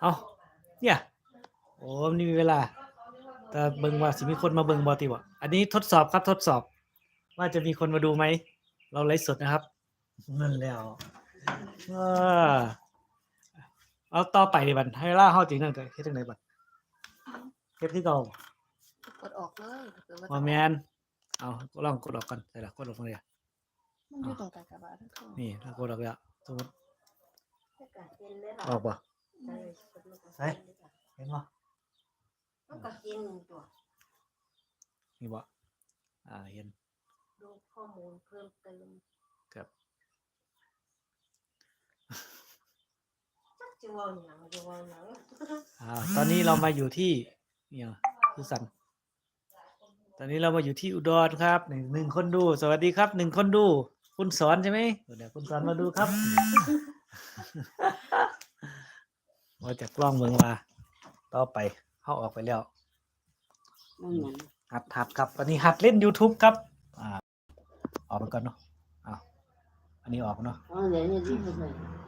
เอาเนี่ย โอ้มันนี่มีเวลา แต่เบิ่งว่าสิมีคนมาเบิ่งบ่ติบ่อันนี้ทดสอบครับทดสอบ ว่าจะมีคนมาดูไหม เราไลฟ์สดนะครับนั่นแล้วเออเอาต่อไปดิบัดให้ล่าเฮาจริงนั่นก็เฮ็ดจังไดบัดเฮ็ดคือเก่ากดออกเลยเกิดบ่แม่นเอาลองกดออกก่อนใส่ละกดออกมาเลยมันอยู่ตรงกลางกระบาดทั้งสองนี่ถ้ากดออกแล้วสมมุติอออกบ่ ใส่เห็นบ่มันก็กินตัวนี่บ่อ่าเห็นดูข้อมูลเพิ่มเติมครับจักจะเว่าหยังจะเว่าหยังอ่าตอนนี้เรามาอยู่ที่เนี่ยคือสันตอนนี้เรามาอยู่ที่อุดรครับหนึ่งหนึ่งคนดู สวัสดีครับหนึ่งคนดู คุณสอนใช่ไหมเดี๋ยวคุณสอนมาดูครับ มาจากกล้องเมืองมาต่อไปเข้าออกไปแล้วมันหยังหัดหัดครับตอนนี้หัดเล่น YouTube ครับอ่าออกไปก่อนเนาะอ้าวอันนี้ออกเนาะ อ๋อเดี๋ยวนี้ที่สุดเลย